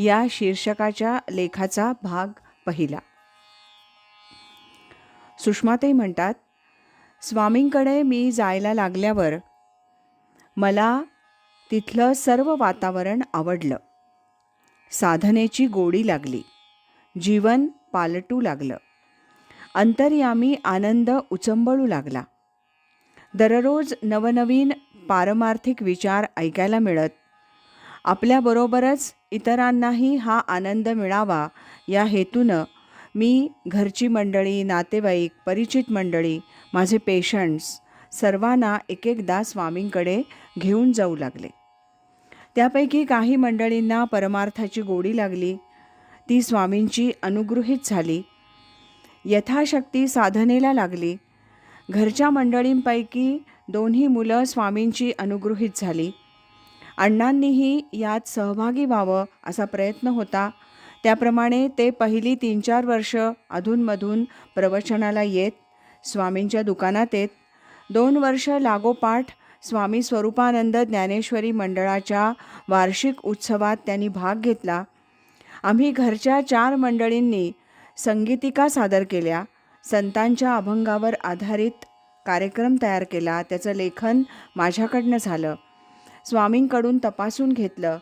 या शीर्षकाच्या लेखाचा भाग पहिला. सुषमाताई म्हणतात स्वामींकडे मी जायला लागल्यावर मला तिथलं सर्व वातावरण आवडलं. साधनेची गोडी लागली. जीवन पालटू लागलं. अंतर्यामी आनंद उचंबळू लागला. दररोज नवनवीन पारमार्थिक विचार ऐकायला मिळत आपल्याबरोबरच इतरांनाही हा आनंद मिळावा. या हेतूनं मी घरची मंडळी नातेवाईक परिचित मंडळी माझे पेशंट्स सर्वांना एक एकदा स्वामींकडे घेऊन जाऊ लागले. त्यापैकी काही मंडळींना परमार्थाची गोडी लागली. ती स्वामींची अनुगृहीत झाली. यथाशक्ती साधनेला लागली. घरच्या मंडळींपैकी दोन्ही मुलं स्वामींची अनुगृहीत झाली. अण्णांनीही यात सहभागी व्हावं असा प्रयत्न होता. त्याप्रमाणे ते पहिली तीन चार वर्ष अधूनमधून प्रवचनाला येत स्वामींच्या दुकानात येत. दोन वर्ष लागोपाठ स्वामी स्वरूपानंद ज्ञानेश्वरी मंडळाच्या वार्षिक उत्सवात त्यांनी भाग घेतला. आम्ही घरच्या चार मंडळींनी संगीतिका सादर केल्या संतांच्या अभंगावर आधारित कार्यक्रम तयार केला त्याचं लेखन माझ्याकडनं झालं. स्वामींकडून तपासून घेतलं.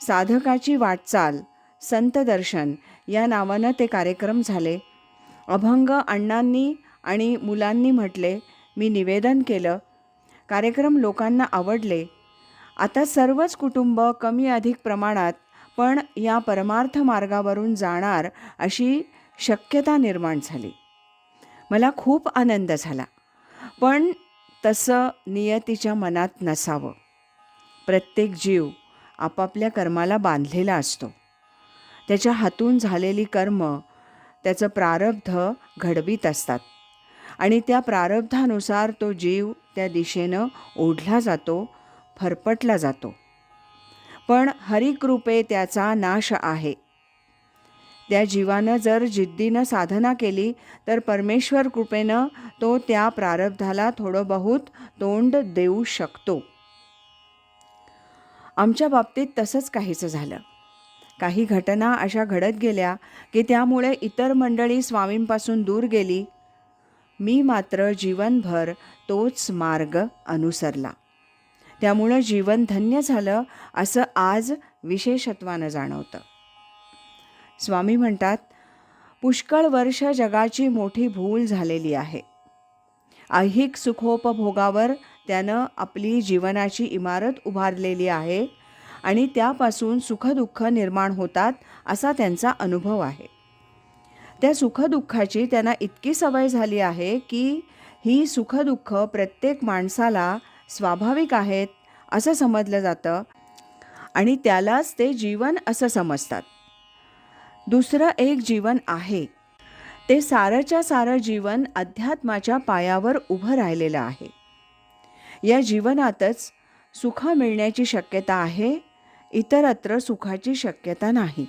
साधकाची वाटचाल संत दर्शन या नावानं ते कार्यक्रम झाले. अभंग अण्णांनी आणि मुलांनी म्हटले मी निवेदन केलं. कार्यक्रम लोकांना आवडले. आता सर्वच कुटुंब कमी अधिक प्रमाणात पण या परमार्थ मार्गावरून जाणार अशी शक्यता निर्माण झाली. मला खूप आनंद झाला. पण तसं नियतीच्या मनात नसावं. प्रत्येक जीव आपापल्या कर्माला बांधलेला असतो. त्याच्या हातून झालेली कर्म त्याचं प्रारब्ध घडवीत असतात. आणि त्या प्रारब्धानुसार तो जीव त्या दिशेनं ओढला जातो फरपटला जातो. पण हरिकृपे त्याचा नाश आहे. त्या जीवानं जर जिद्दीनं साधना केली तर परमेश्वर कृपेनं तो त्या प्रारब्धाला थोडं बहुत तोंड देऊ शकतो. आमच्या बाबतीत तसंच काहीचं झालं. काही घटना अशा घडत गेल्या की त्यामुळे इतर मंडळी स्वामींपासून दूर गेली. मी मात्र जीवनभर तोच मार्ग अनुसरला. त्यामुळं जीवन धन्य झालं असं आज विशेषत्वानं जाणवतं. स्वामी म्हणतात पुष्कळ वर्ष जगाची मोठी भूल झालेली आहे. ऐहिक सुखोपभोगावर त्यानं आपली जीवनाची इमारत उभारलेली आहे आणि त्यापासून सुखदुःख निर्माण होतात असा त्यांचा अनुभव आहे. त्या सुखदुःखाची त्यांना इतकी सवय झाली आहे की ही सुखदुःख प्रत्येक माणसाला स्वाभाविक आहेत असं समजलं जातं आणि त्यालाच ते जीवन असं समजतात. दुसरं एक जीवन आहे. ते सारंच्या सारं जीवन अध्यात्माच्या पायावर उभं राहिलेलं आहे. या जीवनातच सुख मिळण्याची शक्यता आहे इतरत्र सुखाची शक्यता नाही.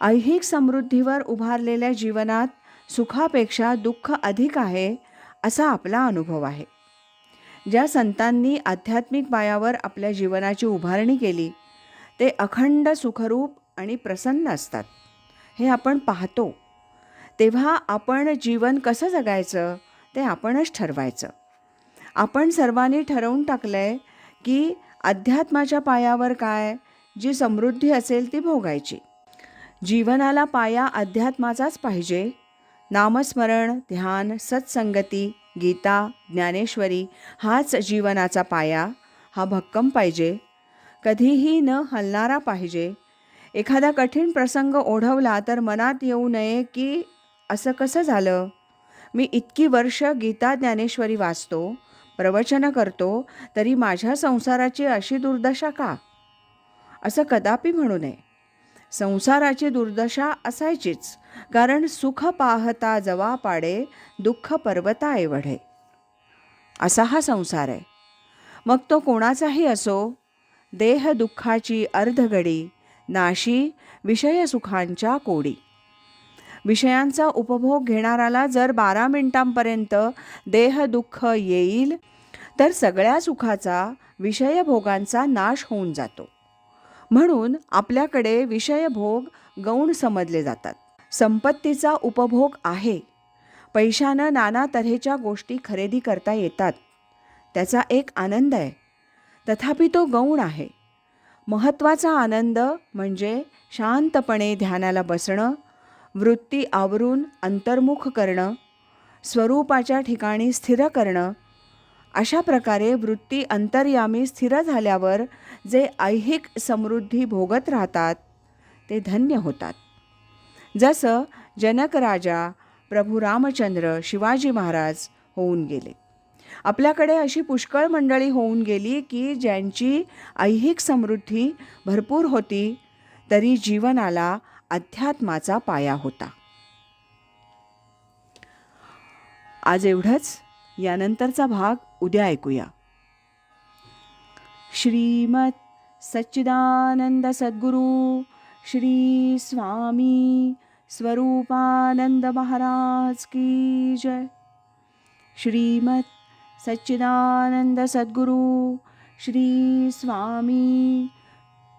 ऐहिक समृद्धीवर उभारलेल्या जीवनात सुखापेक्षा दुःख अधिक आहे असा आपला अनुभव आहे. ज्या संतांनी आध्यात्मिक पायावर आपल्या जीवनाची उभारणी केली ते अखंड सुखरूप आणि प्रसन्न असतात. हे आपण पाहतो. तेव्हा आपण जीवन कसं जगायचं ते आपणच ठरवायचं. आपण सर्वांनी ठरवून टाकलं आहे की अध्यात्माच्या पायावर काय जी समृद्धी असेल ती भोगायची. जीवनाला पाया अध्यात्माचाच पाहिजे. नामस्मरण ध्यान सत्संगती गीता ज्ञानेश्वरी हाच जीवनाचा पाया हा भक्कम पाहिजे. कधीही न हलणारा पाहिजे. एखादा कठीण प्रसंग ओढवला तर मनात येऊ नये की असं कसं झालं? मी इतकी वर्ष गीता ज्ञानेश्वरी वाचतो प्रवचनं करतो तरी माझ्या संसाराची अशी दुर्दशा का? असं कदापि म्हणू नये. संसाराची दुर्दशा असायचीच कारण सुख पाहता जवा पाडे दुःख पर्वता एवढे. असा हा संसार आहे. मग तो कोणाचाही असो देह दुःखाची अर्धगडी नाशी विषयसुखांच्या कोडी. विषयांचा उपभोग घेणाराला जर बारा मिनिटांपर्यंत देह दुःख येईल तर सगळ्या सुखाचा विषयभोगांचा नाश होऊन जातो. म्हणून आपल्याकडे विषयभोग गौण समजले जातात. संपत्तीचा उपभोग आहे. पैशानं नाना तऱ्हेच्या गोष्टी खरेदी करता येतात. त्याचा एक आनंद आहे. तथापि तो गौण आहे. महत्त्वाचा आनंद म्हणजे शांतपणे ध्यानाला बसणं वृत्ती आवरून अंतर्मुख करणं स्वरूपाच्या ठिकाणी स्थिर करणं अशा प्रकारे वृत्ती अंतर्यामी स्थिर झाल्यावर जे ऐहिक समृद्धी भोगत राहतात ते धन्य होतात. जसं जनक राजा प्रभू रामचंद्र शिवाजी महाराज होऊन गेले. आपल्याकडे अशी पुष्कळ मंडळी होऊन गेली की ज्यांची ऐहिक समृद्धी भरपूर होती तरी जीवनाला अध्यात्माचा पाया होता. आज एवढंच. यानंतरचा भाग उद्या ऐकूया. श्रीमत सच्चिदानंद सद्गुरू श्री स्वामी स्वरूपानंद महाराज की जय. श्रीमत सच्चिदानंद सद्गुरू श्री स्वामी